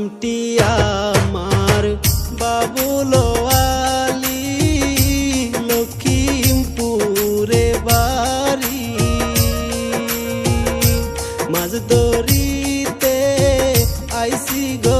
নামটি আমার বাবুল আলী লক্ষিমপুরে বাড়ি। মাঝ দরিতে আইসি গো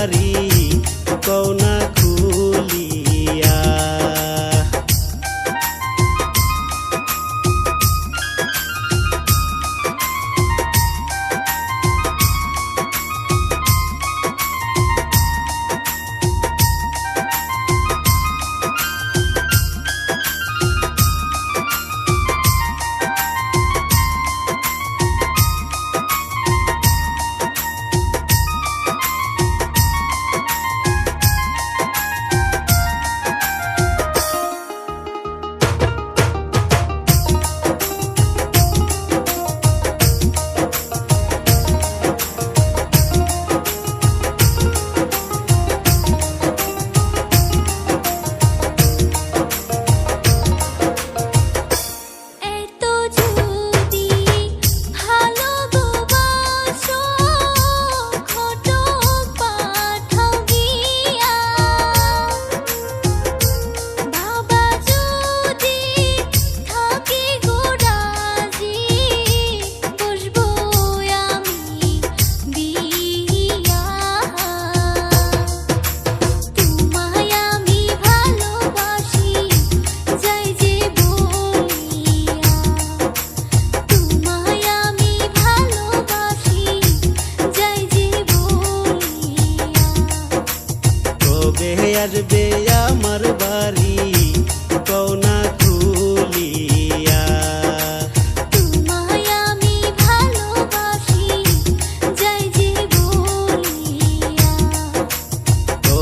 ದಾರಿ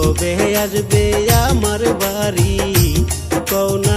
तो बे आज बे आमर बारी कौना